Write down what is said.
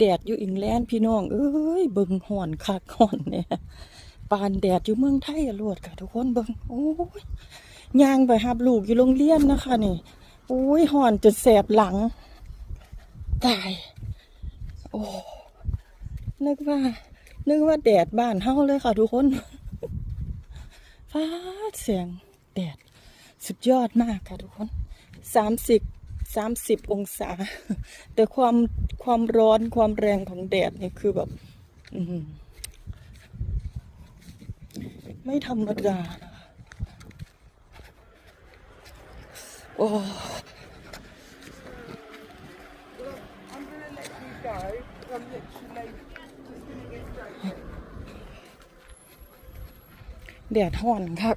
แดดอยู่อิงแลนด์พี่น้อง เอ้ยเบิ่งห่อนคักห่อนเนี่ยปานแดดอยู่เมืองไทยอะโลดค่ะทุกคนเบิ่งโอ้ยยางไปหับลูกอยู่โรงเรียนนะคะนี่โอ้ยห่อนจนแสบหลังตายโอ้นึกว่า นึกว่าแดดบ้านเฮาเลยค่ะทุกคนฟ้าเสียงแดดสุดยอดมากค่ะทุกคนสามสิบ สามสิบองศา แต่ความความร้อนความแรงของแดดนี่คือแบบมไม่ธรรมดานะคะโอ้ แดดห่อนครับ